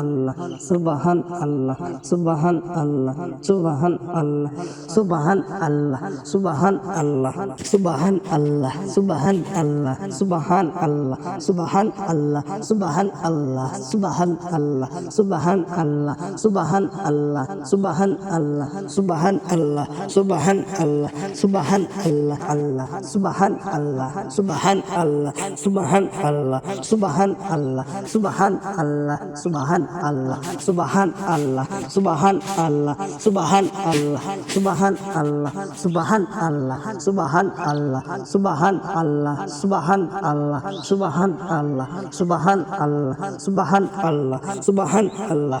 আল্লাহ সুবাহান আল্লাহ সুবাহান আল্লাহ সুবাহান আল্লাহ সুবাহান আল্লাহ সুবাহান আল্লাহ সুবাহান আল্লাহ সুবাহান আল্লাহ সুবাহান আল্লাহ সুবাহান আল্লাহ সুবাহান আল্লাহ সুবাহান আল্লাহ সুবাহান আল্লাহ সুবাহান আল্লাহ সুবাহান আল্লাহ সুবাহান আল্লাহ সুবাহান আল্লাহ সুবাহান আল্লাহ আল্লাহ সুবাহান আল্লাহ সুবাহান আল্লাহ সুবাহান আল্লাহ সুবাহান আল্লাহ সুবাহান আল্লাহ সুবাহান আল্লাহ সুবাহান আল্লাহ সুবাহান আল্লাহ সুবাহান আল্লাহ সুবাহান আল্লাহ সুবাহান আল্লাহ সুবাহান আল্লাহ সুবাহান আল্লাহ সুবাহান আল্লাহ সুবাহান আল্লাহ সুবাহান আল্লাহ সুবাহান আল্লাহ সুবাহান আল্লাহ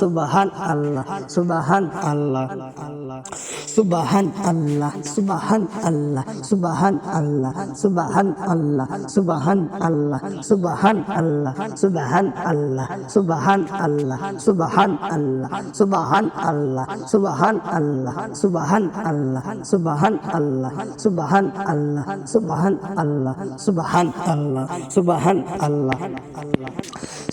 সুবাহান আল্লাহ সুবাহান আল্লাহ সুবাহান আল্লাহ সুবাহান আল্লাহ সুবাহান আল্লাহ সুবাহান আল্লাহ সুবাহান আল্লাহ সুবাহান আল্লাহ সুবাহান আল্লাহ সুবাহান আল্লাহ সুবাহান আল্লাহ সুবাহান আল্লাহ সুবাহান আল্লাহ সুবাহান আল্লাহ সুবাহান আল্লাহ সুবাহান আল্লাহ সুবাহান আল্লাহ সুবাহান আল্লাহ সুবাহান আল্লাহ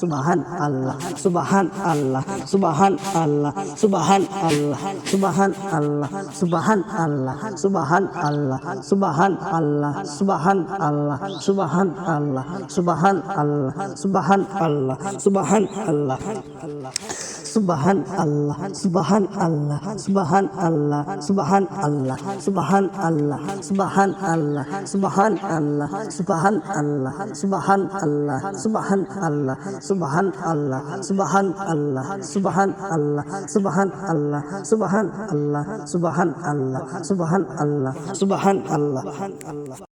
সুবাহান আল্লাহ সুবাহান আল্লাহ সুবাহান আল্লাহ সুবাহান আল্লাহ সুবাহান আল্লাহ সুবাহান আল্লাহ সুবাহান আল্লাহ সুবাহান আল্লাহ সুবাহান আল্লাহ সুবাহান আল্লাহ সুবাহান আল্লাহ সুবাহান আল্লাহ সুবাহান আল্লাহ সুবাহান আল্লাহ সুবাহান আল্লাহ সুবাহান আল্লাহ সুবাহান আল্লাহ সুবাহান আল্লাহ সুবাহান আল্লাহ সুবাহান আল্লাহ সুবাহান আল্লাহ সুবাহান আল্লাহ সুবাহান আল্লাহ সুবাহান আল্লাহ সুবাহান আল্লাহ সুবাহান আল্লাহ সুবাহান আল্লাহ সুবাহান আল্লাহ সুবাহান আল্লাহ সুবাহান আল্লাহ সুবাহান আল্লাহ আল্লাহ